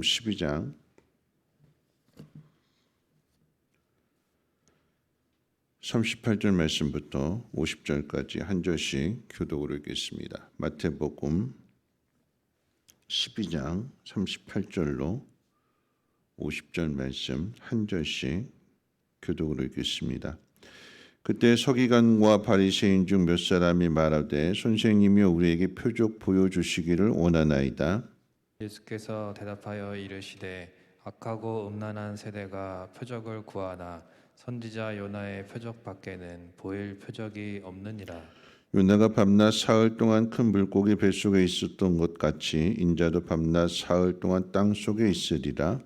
12장 38절 말씀부터 50절까지 한 절씩 교독으로 읽겠습니다. 마태복음 12장 38절로 50절 말씀 한 절씩 교독으로 읽겠습니다. 그때 서기관과 바리새인 중 몇 사람이 말하되 선생님이 우리에게 표적 보여 주시기를 원하나이다. 예수께서 대답하여 이르시되 악하고 음란한 세대가 표적을 구하나 선지자 요나의 표적 밖에는 보일 표적이 없느니라. 요나가 밤낮 사흘 동안 큰 물고기 뱃속에 있었던 것 같이 인자도 밤낮 사흘 동안 땅 속에 있으리라.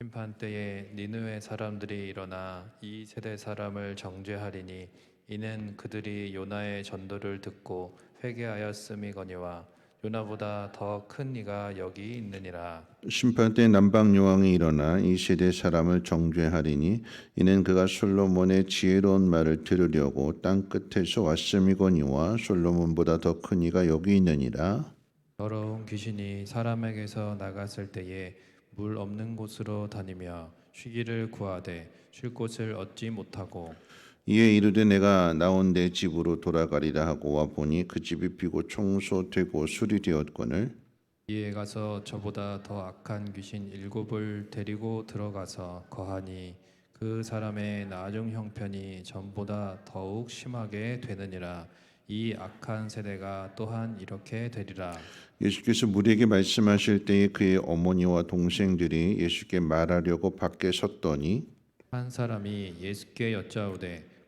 심판 때에 니느웨 사람들이 일어나 이 세대 사람을 정죄하리니 이는 그들이 요나의 전도를 듣고 회개하였음이거니와 요나보다 더 큰 이가 여기 있느니라. 심판 때 남방 여왕이 일어나 이 세대 사람을 정죄하리니 이는 그가 솔로몬의 지혜로운 말을 들으려고 땅 끝에서 왔음이거니와 솔로몬보다 더 큰 이가 여기 있느니라. 더러운 귀신이 사람에게서 나갔을 때에 물 없는 곳으로 다니며 쉬기를 구하되 쉴 곳을 얻지 못하고 이에 이르되 내가 나온 내 집으로 돌아가리라 하고 와 보니 그 집이 비고 청소되고 술이 되었거늘. 이에 가서 저보다 더 악한 귀신 일곱을 데리고 들어가서 거하니 그 사람의 나중 형편이 전보다 더욱 심하게 되느니라. 이 악한 세대가 또한 이렇게 되리라. 예수께서 무리에게 말씀하실 때에 그의 어머니와 동생들이 예수께 말하려고 밖에 섰더니 한 사람이 예수께 여짜오되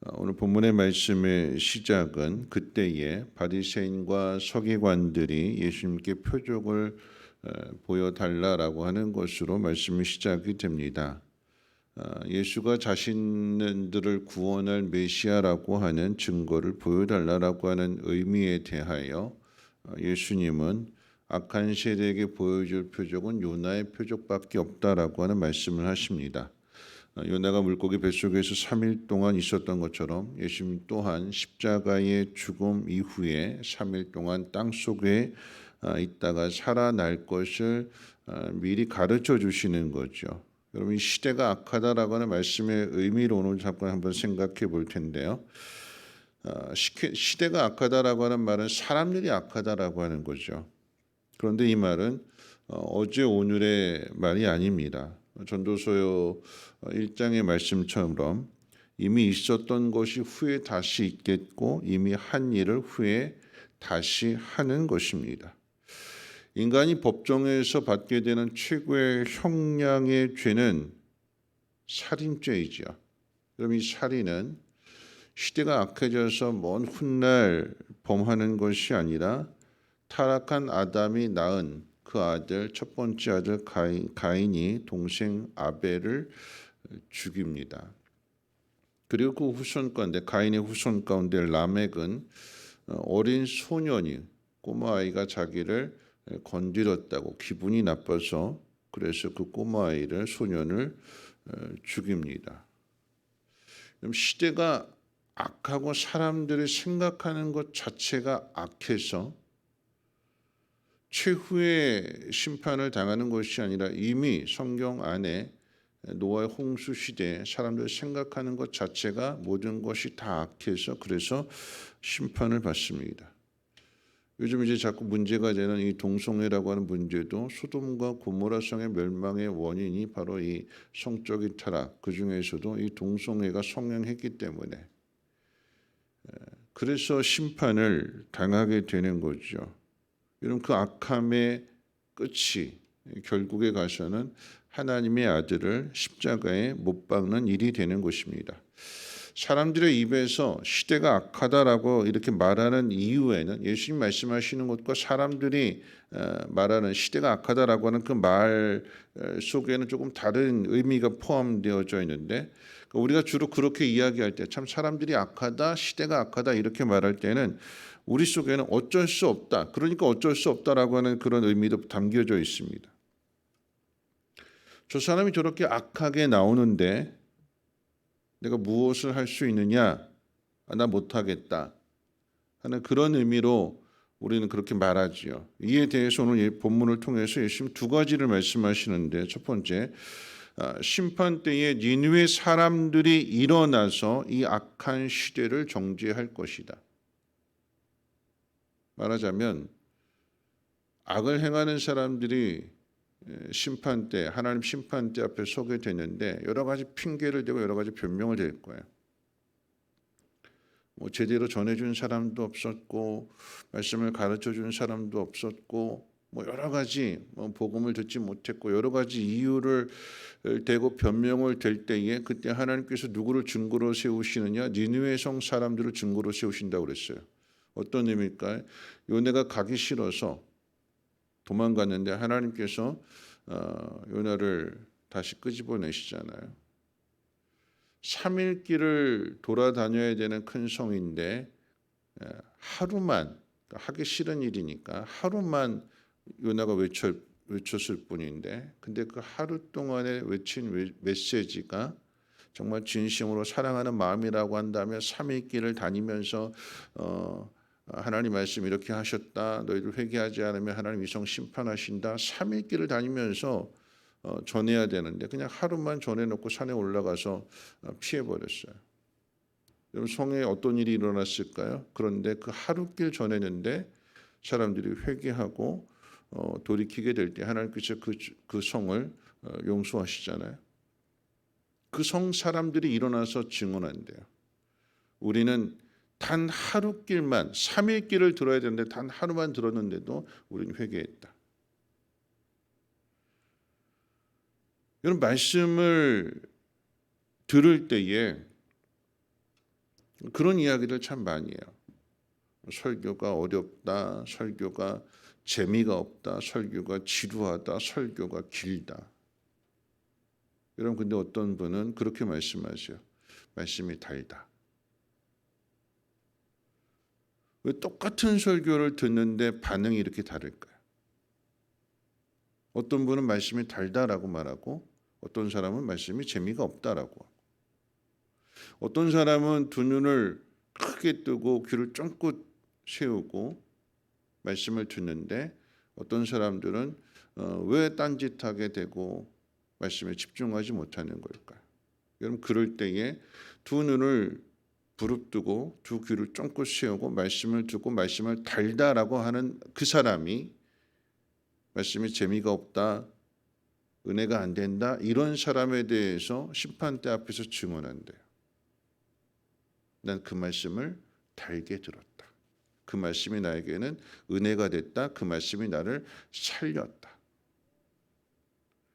어, 오늘 본문의 말씀의 시작은 그때에 바리새인과 서기관들이 예수님께 표적을 어, 보여달라라고 하는 것으로 말씀이 시작이 됩니다. 어, 예수가 자신들을 구원할 메시아라고 하는 증거를 보여달라라고 하는 의미에 대하여 어, 예수님은 악한 세대에게 보여줄 표적은 요나의 표적밖에 없다라고 하는 말씀을 하십니다. 어, 요나가 물고기 뱃속에서 3일 동안 있었던 것처럼 예수님 또한 십자가의 죽음 이후에 3일 동안 땅 속에 어, 있다가 살아날 것을 어, 미리 가르쳐 주시는 거죠. 여러분 이 시대가 악하다라고 하는 말씀의 의미로 오늘 잠깐 한번 생각해 볼 텐데요. 시대가 악하다라고 하는 말은 사람들이 악하다라고 하는 거죠. 그런데 이 말은 어, 어제 오늘의 말이 아닙니다. 전도서요 1장의 말씀처럼 이미 있었던 것이 후에 다시 있겠고 이미 한 일을 후에 다시 하는 것입니다. 인간이 법정에서 받게 되는 최고의 형량의 죄는 살인죄이지요. 그럼 이 살인은 시대가 악해져서 먼 훗날 범하는 것이 아니라 타락한 아담이 낳은 그 아들 첫 번째 아들 가인, 가인이 동생 아벨을 죽입니다. 그리고 그 후손 가운데 가인의 후손 가운데 라멕은 어, 어린 소년이 꼬마 아이가 자기를 건드렸다고 기분이 나빠서 그래서 그 꼬마 아이를 소년을 어, 죽입니다. 시대가 악하고 사람들이 생각하는 것 자체가 악해서 최후의 심판을 당하는 것이 아니라 이미 성경 안에 노아의 홍수 시대에 사람들이 생각하는 것 자체가 모든 것이 다 악해서 그래서 심판을 받습니다. 요즘 이제 자꾸 문제가 되는 이 동성애라고 하는 문제도 소돔과 고모라성의 멸망의 원인이 바로 이 성적인 타락 그 중에서도 이 동성애가 성행했기 때문에 에, 그래서 심판을 당하게 되는 거죠. 여러분 그 악함의 끝이 결국에 가서는 하나님의 아들을 십자가에 못 박는 일이 되는 것입니다. 사람들의 입에서 시대가 악하다라고 이렇게 말하는 이유에는 예수님 말씀하시는 것과 사람들이 어, 말하는 시대가 악하다라고 하는 그 말 속에는 조금 다른 의미가 포함되어져 있는데 우리가 주로 그렇게 이야기할 때 참 사람들이 악하다, 시대가 악하다 이렇게 말할 때는 우리 속에는 어쩔 수 없다. 그러니까 어쩔 수 없다라고 하는 그런 의미도 담겨져 있습니다. 저 사람이 저렇게 악하게 나오는데 내가 무엇을 할 수 있느냐? 아, 나 못하겠다. 하는 그런 의미로 우리는 그렇게 말하지요. 이에 대해서 오늘 이 본문을 통해서 예수님 두 가지를 말씀하시는데 첫 번째 아, 심판 때에 니누의 사람들이 일어나서 이 악한 시대를 정죄할 것이다. 말하자면 악을 행하는 사람들이 심판 때 하나님 심판 때 앞에 서게 되는데 여러 가지 핑계를 대고 여러 가지 변명을 댈 거예요. 뭐 제대로 전해준 사람도 없었고 말씀을 가르쳐 준 사람도 없었고 뭐 여러 가지 뭐 복음을 듣지 못했고 여러 가지 이유를 대고 변명을 댈 때에 그때 하나님께서 누구를 증거로 세우시느냐 니느웨 성 사람들을 증거로 세우신다고 그랬어요. 어떤 의미일까요? 요네가 가기 싫어서 도망갔는데 하나님께서 어, 요나를 다시 끄집어내시잖아요. 3일 길을 돌아다녀야 되는 큰 성인데 에, 하루만 그러니까 하기 싫은 일이니까 하루만 요나가 외쳐, 외쳤을 뿐인데 근데 그 하루 동안에 외친 외- 메시지가 정말 진심으로 사랑하는 마음이라고 한다면 3일 길을 다니면서 어, 하나님 말씀 이렇게 하셨다. 너희들 회개하지 않으면 하나님 이성 심판하신다. 3일 길을 다니면서 어, 전해야 되는데 그냥 하루만 전해놓고 산에 올라가서 어, 피해버렸어요. 여러분 성에 어떤 일이 일어났을까요? 그런데 그 하루길 전했는데 사람들이 회개하고 어, 돌이키게 될 때 하나님께서 그, 그 성을 어, 용서하시잖아요. 그 성 사람들이 일어나서 증언한대요. 우리는 단 하루 길만 3일 길을 들어야 되는데 단 하루만 들었는데도 우리는 회개했다. 여러분 말씀을 들을 때에 그런 이야기를 참 많이 해요. 설교가 어렵다, 설교가 재미가 없다, 설교가 지루하다, 설교가 길다. 여러분 근데 어떤 분은 그렇게 말씀하세요. 말씀이 달다. 왜 똑같은 설교를 듣는데 반응이 이렇게 다를까요? 어떤 분은 말씀이 달다라고 말하고 어떤 사람은 말씀이 재미가 없다라고 어떤 사람은 두 눈을 크게 뜨고 귀를 쫑긋 세우고 말씀을 듣는데 어떤 사람들은 어, 왜 딴짓하게 되고 말씀에 집중하지 못하는 걸까요? 여러분 그럴 때에 두 눈을 부릅뜨고 두 귀를 쫑긋 세우고 말씀을 듣고 말씀을 달다라고 하는 그 사람이 말씀이 재미가 없다, 은혜가 안 된다 이런 사람에 대해서 심판대 앞에서 증언한대요. 난 그 말씀을 달게 들었다. 그 말씀이 나에게는 은혜가 됐다. 그 말씀이 나를 살렸다.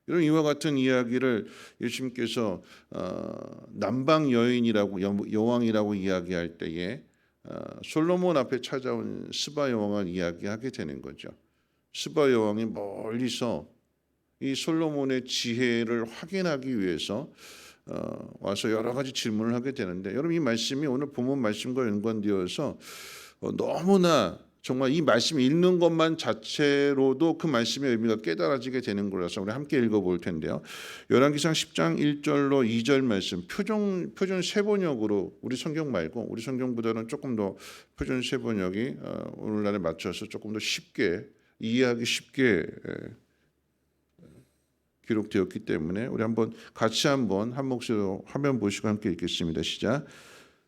이런 이와 같은 이야기를 예수님께서 어, 남방 여인이라고 여- 여왕이라고 이야기할 때에 어, 솔로몬 앞에 찾아온 스바 여왕을 이야기하게 되는 거죠. 스바 여왕이 멀리서 이 솔로몬의 지혜를 확인하기 위해서 어, 와서 여러 가지 질문을 하게 되는데 여러분 이 말씀이 오늘 본문 말씀과 연관되어서 어, 너무나 정말 이 말씀 읽는 것만 자체로도 그 말씀의 의미가 깨달아지게 되는 거라서 우리 함께 읽어볼 텐데요. 열왕기상 10장 1절로 2절 말씀 표준 표준 세번역으로 우리 성경 말고 우리 성경보다는 조금 더 표준 세번역이 어, 오늘날에 맞춰서 조금 더 쉽게 이해하기 쉽게 에, 기록되었기 때문에 우리 한번 같이 한번 한 목소리로 화면 보시고 함께 읽겠습니다. 시작.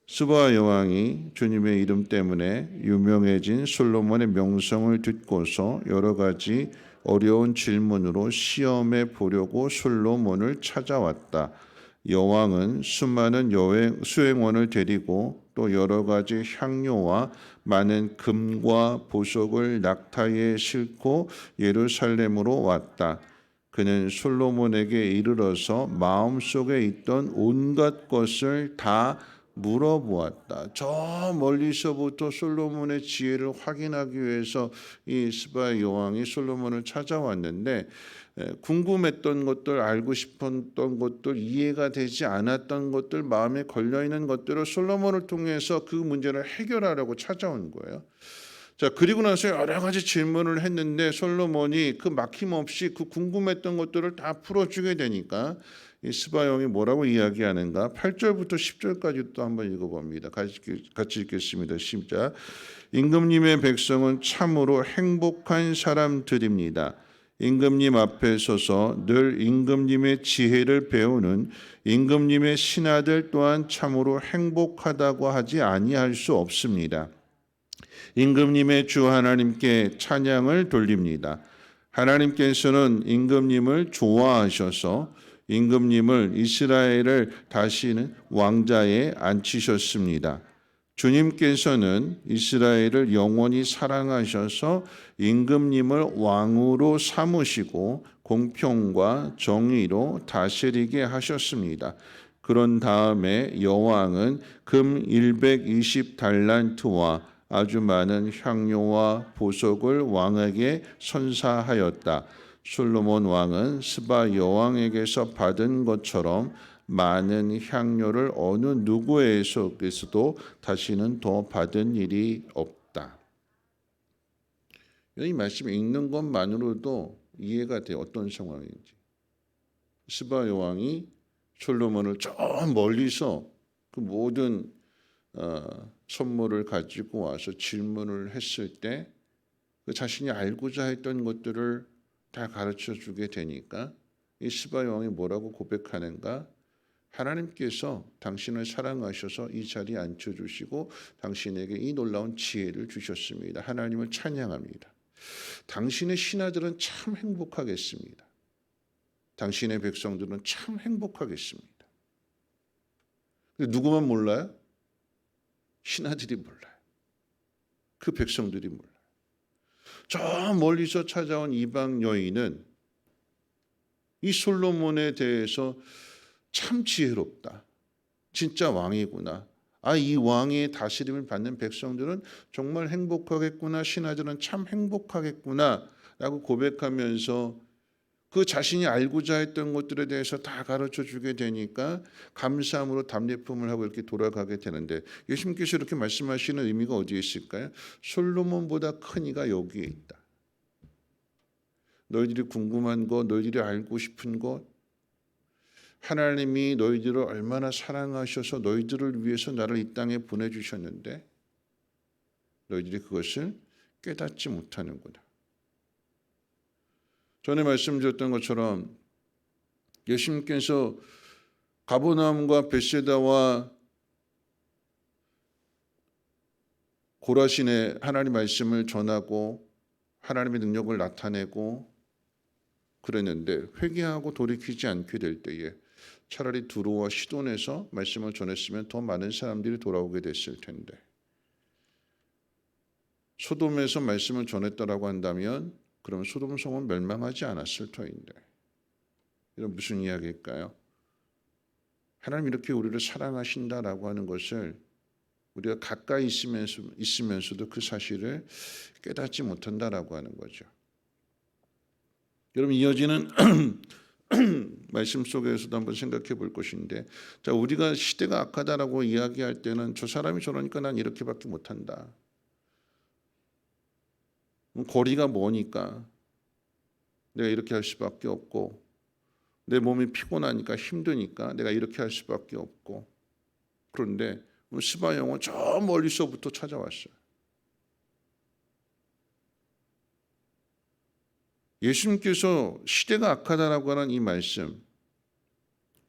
스바 여왕이 주님의 이름 때문에 유명해진 솔로몬의 명성을 듣고서 여러 가지 어려운 질문으로 시험해 보려고 솔로몬을 찾아왔다. 여왕은 수많은 여행, 수행원을 데리고 또 여러 가지 향료와 많은 금과 보석을 낙타에 싣고 예루살렘으로 왔다. 그는 솔로몬에게 이르러서 마음속에 있던 온갖 것을 다 물어보았다. 저 멀리서부터 솔로몬의 지혜를 확인하기 위해서 이 스바 여왕이 솔로몬을 찾아왔는데 에, 궁금했던 것들, 알고 싶었던 것들, 이해가 되지 않았던 것들, 마음에 걸려 있는 것들을 솔로몬을 통해서 그 문제를 해결하려고 찾아온 거예요. 자 그리고 나서 여러 가지 질문을 했는데 솔로몬이 그 막힘없이 그 궁금했던 것들을 다 풀어주게 되니까 이 스바용이 뭐라고 이야기하는가 8절부터 10절까지 또 한번 읽어봅니다. 같이, 읽겠습니다. 시작. 임금님의 백성은 참으로 행복한 사람들입니다. 임금님 앞에 서서 늘 임금님의 지혜를 배우는 임금님의 신하들 또한 참으로 행복하다고 하지 아니할 수 없습니다. 임금님의 주 하나님께 찬양을 돌립니다. 하나님께서는 임금님을 좋아하셔서 임금님을 이스라엘을 다시는 왕자에 앉히셨습니다. 주님께서는 이스라엘을 영원히 사랑하셔서 임금님을 왕으로 삼으시고 공평과 정의로 다스리게 하셨습니다. 그런 다음에 여왕은 금 120달란트와 아주 많은 향료와 보석을 왕에게 선사하였다. 솔로몬 왕은 스바 여왕에게서 받은 것처럼 많은 향료를 어느 누구에게서도 다시는 더 받은 일이 없다. 이 말씀 읽는 것만으로도 이해가 돼 어떤 상황인지. 스바 여왕이 솔로몬을 저 멀리서 그 모든 어, 선물을 가지고 와서 질문을 했을 때 그 자신이 알고자 했던 것들을 다 가르쳐 주게 되니까 이 스바 왕이 뭐라고 고백하는가? 하나님께서 당신을 사랑하셔서 이 자리에 앉혀 주시고 당신에게 이 놀라운 지혜를 주셨습니다. 하나님을 찬양합니다. 당신의 신하들은 참 행복하겠습니다. 당신의 백성들은 참 행복하겠습니다. 근데 누구만 몰라요? 신하들이 몰라요. 그 백성들이 몰라요. 저 멀리서 찾아온 이방 여인은 이 솔로몬에 대해서 참 지혜롭다. 진짜 왕이구나. 아, 이 왕의 다스림을 받는 백성들은 정말 행복하겠구나. 신하들은 참 행복하겠구나. 라고 고백하면서 그 자신이 알고자 했던 것들에 대해서 다 가르쳐 주게 되니까 감사함으로 답례품을 하고 이렇게 돌아가게 되는데 예수님께서 이렇게 말씀하시는 의미가 어디에 있을까요? 솔로몬보다 큰 이가 여기에 있다. 너희들이 궁금한 것, 너희들이 알고 싶은 것, 하나님이 너희들을 얼마나 사랑하셔서 너희들을 위해서 나를 이 땅에 보내주셨는데 너희들이 그것을 깨닫지 못하는구나. 전에 말씀드렸던 것처럼 예수님께서 가보나움과 베세다와 고라신의 하나님 말씀을 전하고 하나님의 능력을 나타내고 그랬는데 회개하고 돌이키지 않게 될 때에 차라리 두로와 시돈에서 말씀을 전했으면 더 많은 사람들이 돌아오게 됐을 텐데. 소돔에서 말씀을 전했다라고 한다면 그럼 소돔 성은 멸망하지 않았을 터인데 이런 무슨 이야기일까요? 하나님 이렇게 우리를 사랑하신다라고 하는 것을 우리가 가까이 있으면서 있으면서도 그 사실을 깨닫지 못한다라고 하는 거죠. 여러분 이어지는 말씀 속에서도 한번 생각해 볼 것인데, 자 우리가 시대가 악하다라고 이야기할 때는 저 사람이 저러니까 난 이렇게밖에 못한다. 거리가 머니까 내가 이렇게 할 수밖에 없고 내 몸이 피곤하니까 힘드니까 내가 이렇게 할 수밖에 없고 그런데 스바 영은 저 멀리서부터 찾아왔어요. 예수님께서 시대가 악하다라고 하는 이 말씀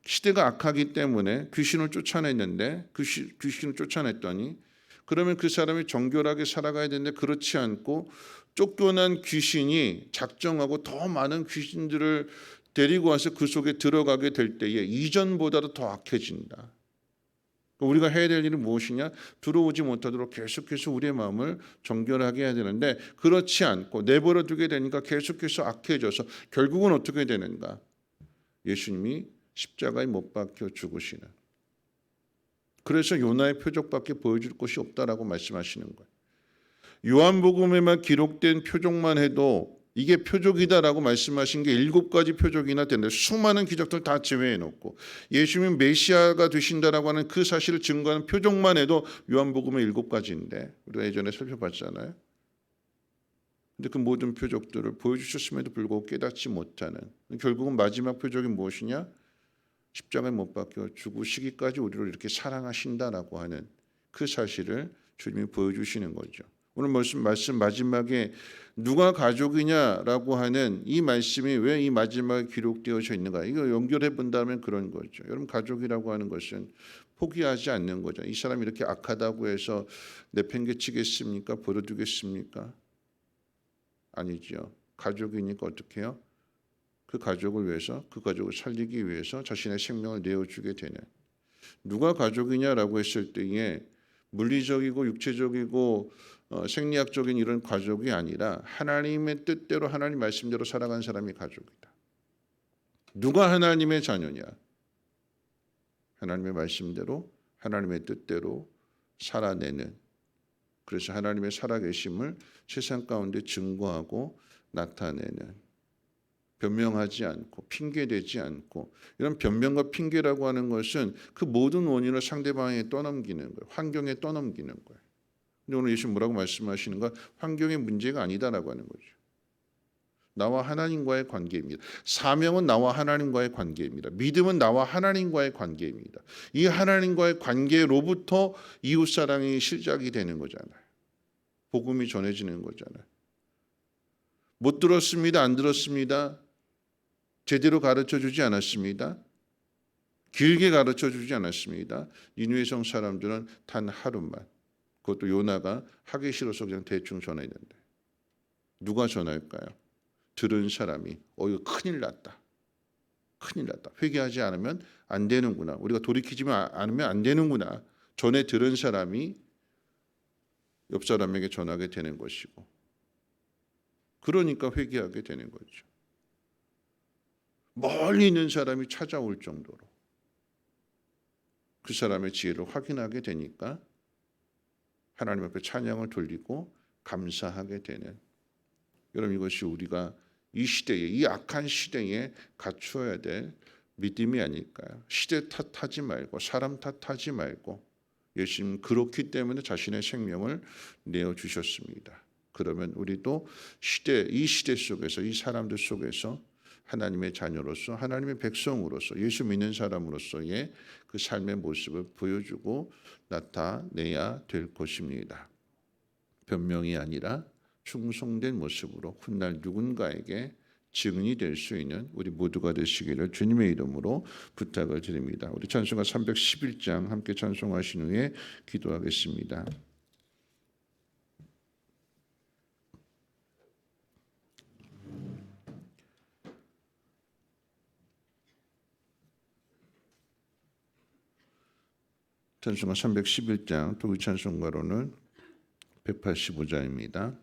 시대가 악하기 때문에 귀신을 쫓아냈는데 귀신, 귀신을 쫓아냈더니 그러면 그 사람이 정결하게 살아가야 되는데 그렇지 않고 쫓겨난 귀신이 작정하고 더 많은 귀신들을 데리고 와서 그 속에 들어가게 될 때에 이전보다도 더 악해진다. 우리가 해야 될 일은 무엇이냐? 들어오지 못하도록 계속해서 우리의 마음을 정결하게 해야 되는데 그렇지 않고 내버려 두게 되니까 계속해서 악해져서 결국은 어떻게 되는가? 예수님이 십자가에 못 박혀 죽으시는 그래서 요나의 표적밖에 보여줄 곳이 없다라고 말씀하시는 거예요. 요한복음에만 기록된 표적만 해도 이게 표적이다라고 말씀하신 게 일곱 가지 표적이나 되는데 수많은 기적들 다 제외해 놓고 예수님 메시아가 되신다라고 하는 그 사실을 증거하는 표적만 해도 요한복음의 일곱 가지인데 우리가 예전에 살펴봤잖아요. 근데 그 모든 표적들을 보여주셨음에도 불구하고 깨닫지 못하는 결국은 마지막 표적이 무엇이냐? 십자가에 못 박혀 죽으시기까지 우리를 이렇게 사랑하신다라고 하는 그 사실을 주님이 보여주시는 거죠. 오늘 말씀, 말씀 마지막에 누가 가족이냐라고 하는 이 말씀이 왜 이 마지막에 기록되어져 있는가? 이거 연결해 본다면 그런 거죠. 여러분 가족이라고 하는 것은 포기하지 않는 거죠. 이 사람이 이렇게 악하다고 해서 내팽개치겠습니까? 버려두겠습니까? 아니죠. 가족이니까 어떻게 해요? 그 가족을 위해서 그 가족을 살리기 위해서 자신의 생명을 내어주게 되는 누가 가족이냐라고 했을 때에 물리적이고 육체적이고 어, 생리학적인 이런 가족이 아니라 하나님의 뜻대로 하나님 말씀대로 살아간 사람이 가족이다. 누가 하나님의 자녀냐? 하나님의 말씀대로 하나님의 뜻대로 살아내는 그래서 하나님의 살아계심을 세상 가운데 증거하고 나타내는 변명하지 않고 핑계대지 않고 이런 변명과 핑계라고 하는 것은 그 모든 원인을 상대방에게 떠넘기는 거예요. 환경에 떠넘기는 거예요. 근데 오늘 예수 뭐라고 말씀하시는가? 환경의 문제가 아니다라고 하는 거죠. 나와 하나님과의 관계입니다. 사명은 나와 하나님과의 관계입니다. 믿음은 나와 하나님과의 관계입니다. 이 하나님과의 관계로부터 이웃 사랑이 시작이 되는 거잖아요. 복음이 전해지는 거잖아요. 못 들었습니다. 안 들었습니다. 제대로 가르쳐 주지 않았습니다. 길게 가르쳐 주지 않았습니다. 니누의 성 사람들은 단 하루만 그것도 요나가 하기 싫어서 그냥 대충 전했는데 누가 전할까요? 들은 사람이 어 이거 큰일 났다. 큰일 났다. 회개하지 않으면 안 되는구나. 우리가 돌이키지 않으면 안 되는구나. 전에 들은 사람이 옆 사람에게 전하게 되는 것이고 그러니까 회개하게 되는 거죠. 멀리 있는 사람이 찾아올 정도로 그 사람의 지혜를 확인하게 되니까 하나님 앞에 찬양을 돌리고 감사하게 되는 여러분 이것이 우리가 이 시대에 이 악한 시대에 갖추어야 될 믿음이 아닐까요? 시대 탓하지 말고 사람 탓하지 말고 예수님 그렇기 때문에 자신의 생명을 내어 주셨습니다. 그러면 우리도 시대 이 시대 속에서 이 사람들 속에서 하나님의 자녀로서 하나님의 백성으로서 예수 믿는 사람으로서의 그 삶의 모습을 보여주고 나타내야 될 것입니다. 변명이 아니라 충성된 모습으로 훗날 누군가에게 증인이 될 수 있는 우리 모두가 되시기를 주님의 이름으로 부탁을 드립니다. 우리 찬송가 311장 함께 찬송하신 후에 기도하겠습니다. 찬송가 311장 독일 찬송가로는 185장입니다.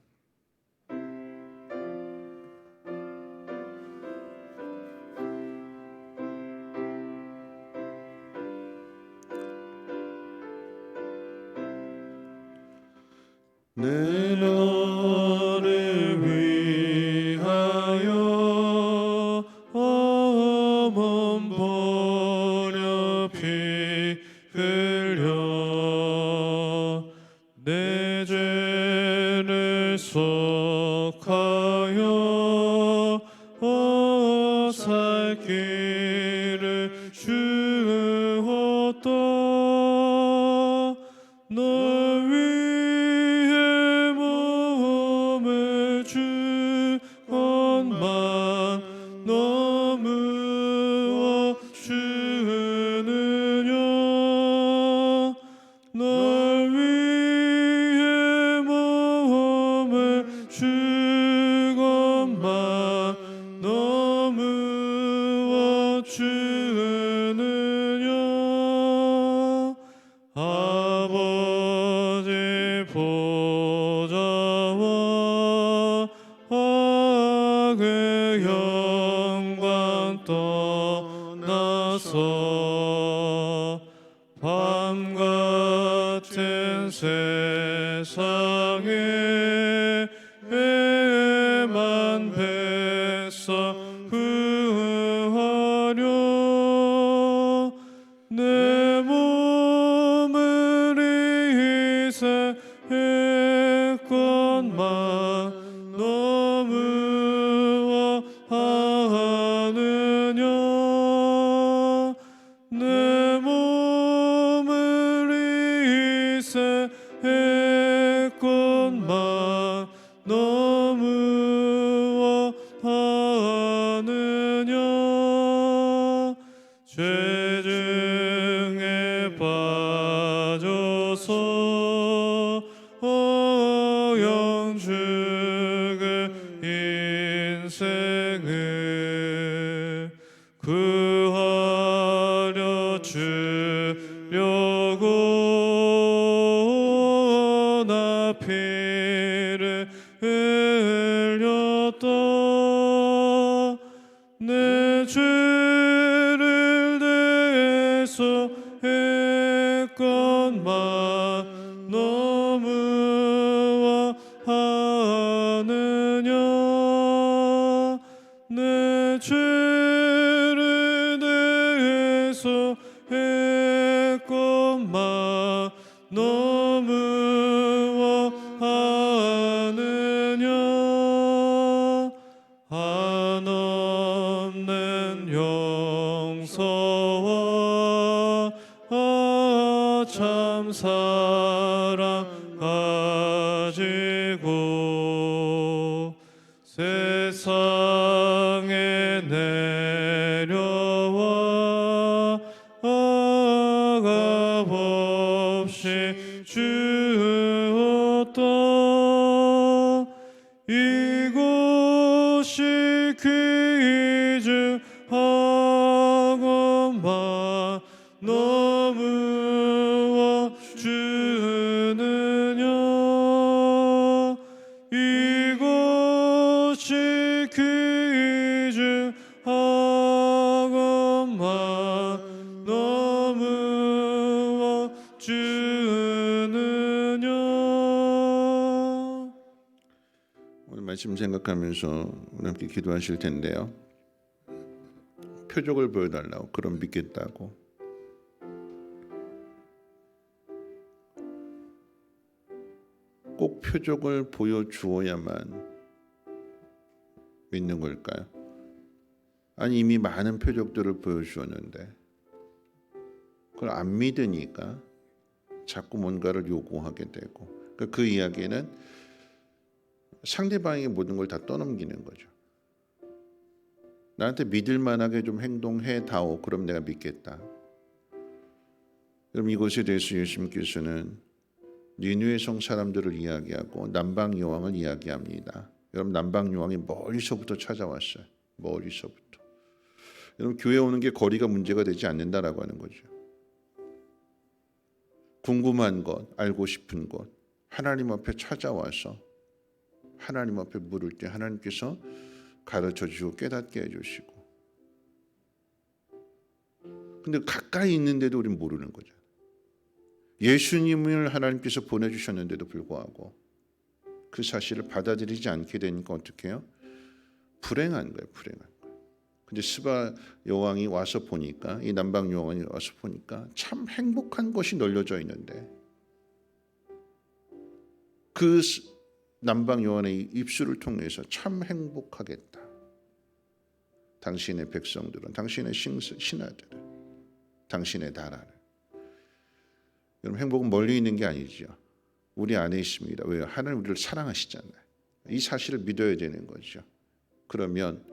내 널 이 생각하면서 우리 함께 기도하실 텐데요. 표적을 보여달라고 그럼 믿겠다고. 꼭 표적을 보여주어야만 믿는 걸까요? 아니 이미 많은 표적들을 보여주었는데 그걸 안 믿으니까 자꾸 뭔가를 요구하게 되고 그러니까 그 이야기는 상대방에게 모든 걸 다 떠넘기는 거죠. 나한테 믿을 만하게 좀 행동해 다오. 그럼 내가 믿겠다. 그럼 이것에 대해서 예수님께서는 니누의 성 사람들을 이야기하고 남방 여왕을 이야기합니다. 여러분 남방 여왕이 멀리서부터 찾아왔어요. 멀리서부터. 여러분 교회 오는 게 거리가 문제가 되지 않는다라고 하는 거죠. 궁금한 것, 알고 싶은 것, 하나님 앞에 찾아와서 하나님 앞에 물을 때 하나님께서 가르쳐 주시고 깨닫게 해 주시고 근데 가까이 있는데도 우리는 모르는 거죠. 예수님을 하나님께서 보내 주셨는데도 불구하고 그 사실을 받아들이지 않게 되니까 어떻게 해요? 불행한 거예요. 불행한 거예요. 근데 스바 여왕이 와서 보니까 이 남방 여왕이 와서 보니까 참 행복한 것이 널려져 있는데 그 스- 남방 요한의 입술을 통해서 참 행복하겠다. 당신의 백성들은 당신의 신- 신하들은 당신의 나라를 여러분 행복은 멀리 있는 게 아니죠. 우리 안에 있습니다. 왜요? 하나님 우리를 사랑하시잖아요. 이 사실을 믿어야 되는 거죠. 그러면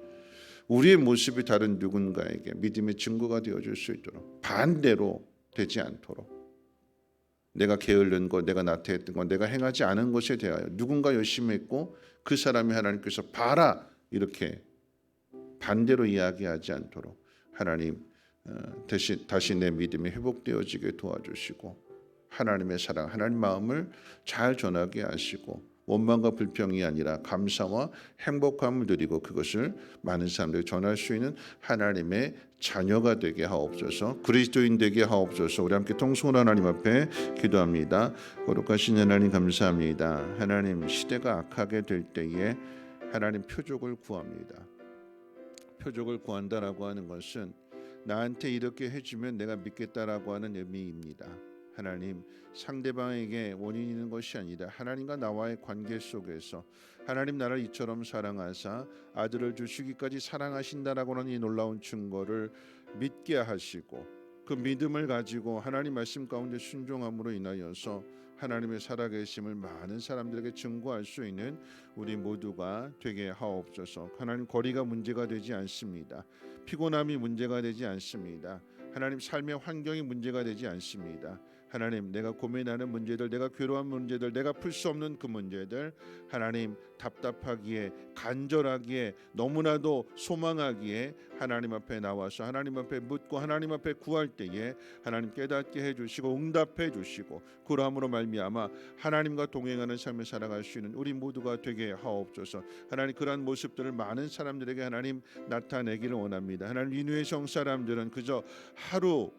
우리의 모습이 다른 누군가에게 믿음의 증거가 되어줄 수 있도록 반대로 되지 않도록 내가 게을른 것, 내가 나태했던 것, 내가 행하지 않은 것에 대하여 누군가 열심히 했고 그 사람이 하나님께서 봐라 이렇게 반대로 이야기하지 않도록 하나님 어, 다시 다시 내 믿음이 회복되어지게 도와주시고 하나님의 사랑, 하나님 마음을 잘 전하게 하시고 원망과 불평이 아니라 감사와 행복함을 누리고 그것을 많은 사람들에게 전할 수 있는 하나님의 자녀가 되게 하옵소서 그리스도인 되게 하옵소서. 우리 함께 통성을 하나님 앞에 기도합니다. 거룩하신 하나님 감사합니다. 하나님 시대가 악하게 될 때에 하나님 표적을 구합니다. 표적을 구한다라고 하는 것은 나한테 이렇게 해주면 내가 믿겠다라고 하는 의미입니다. 하나님 상대방에게 원인 있는 것이 아니라 하나님과 나와의 관계 속에서 하나님 나를 이처럼 사랑하사 아들을 주시기까지 사랑하신다라고 하는 이 놀라운 증거를 믿게 하시고 그 믿음을 가지고 하나님 말씀 가운데 순종함으로 인하여서 하나님의 살아계심을 많은 사람들에게 증거할 수 있는 우리 모두가 되게 하옵소서. 하나님 거리가 문제가 되지 않습니다. 피곤함이 문제가 되지 않습니다. 하나님 삶의 환경이 문제가 되지 않습니다. 하나님 내가 고민하는 문제들 내가 괴로운 문제들 내가 풀 수 없는 그 문제들 하나님 답답하기에 간절하기에 너무나도 소망하기에 하나님 앞에 나와서 하나님 앞에 묻고 하나님 앞에 구할 때에 하나님 깨닫게 해 주시고 응답해 주시고 그러함으로 말미암아 하나님과 동행하는 삶을 살아갈 수 있는 우리 모두가 되게 하옵소서. 하나님 그러한 모습들을 많은 사람들에게 하나님 나타내기를 원합니다. 하나님 이누의 성 사람들은 그저 하루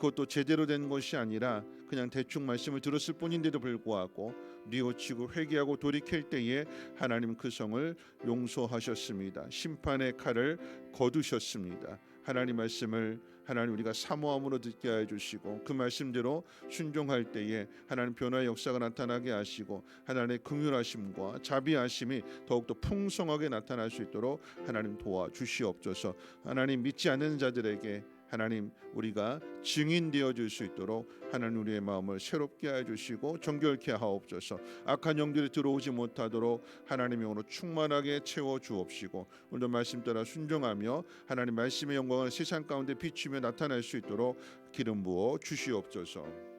그것도 제대로 된 것이 아니라 그냥 대충 말씀을 들었을 뿐인데도 불구하고 뉘우치고 회개하고 돌이킬 때에 하나님 그 성을 용서하셨습니다. 심판의 칼을 거두셨습니다. 하나님 말씀을 하나님 우리가 사모함으로 듣게 해 주시고 그 말씀대로 순종할 때에 하나님 변화의 역사가 나타나게 하시고 하나님의 긍휼하심과 자비하심이 더욱더 풍성하게 나타날 수 있도록 하나님 도와 주시옵소서. 하나님 믿지 않는 자들에게 하나님 우리가 증인 되어 줄 수 있도록 하나님 우리의 마음을 새롭게 해 주시고 정결케 하옵소서. 악한 영들이 들어오지 못하도록 하나님의 영으로 충만하게 채워 주옵시고 오늘도 말씀 따라 순종하며 하나님 말씀의 영광을 세상 가운데 비추며 나타낼 수 있도록 기름 부어 주시옵소서.